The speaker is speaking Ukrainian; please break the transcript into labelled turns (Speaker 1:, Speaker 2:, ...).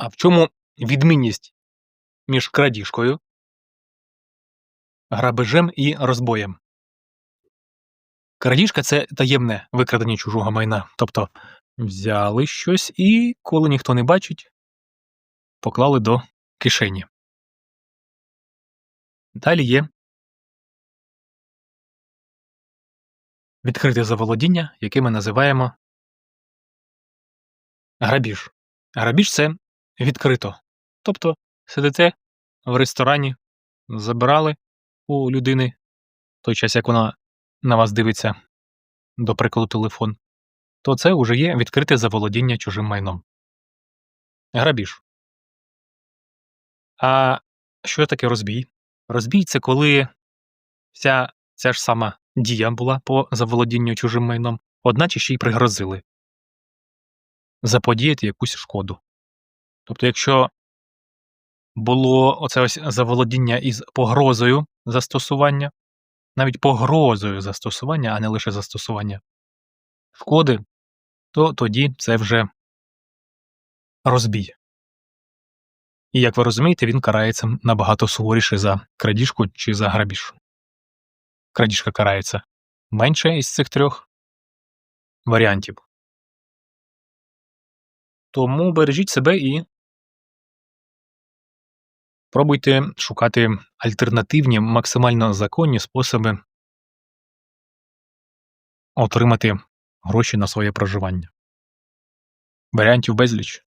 Speaker 1: А в чому відмінність між крадіжкою, грабежем і розбоєм? Крадіжка це таємне викрадення чужого майна. Тобто взяли щось і, коли ніхто не бачить, поклали до кишені. Далі є відкрите заволодіння, яке ми називаємо грабіж. Грабіж це відкрито. Тобто сидите в ресторані, забирали у людини в той час, як вона на вас дивиться, до прикладу, телефон, то це вже є відкрите заволодіння чужим майном. Грабіж. А що таке розбій? Розбій це коли вся ця ж сама дія була по заволодінню чужим майном, одначе ще й пригрозили заподіяти якусь шкоду. Тобто, якщо було оце ось заволодіння із погрозою застосування, навіть погрозою застосування, а не лише застосування шкоди, то тоді це вже розбій. І як ви розумієте, він карається набагато суворіше за крадіжку чи за грабіж. Крадіжка карається менше із цих трьох варіантів. Тому бережіть себе і пробуйте шукати альтернативні, максимально законні способи отримати гроші на своє проживання. Варіантів безліч.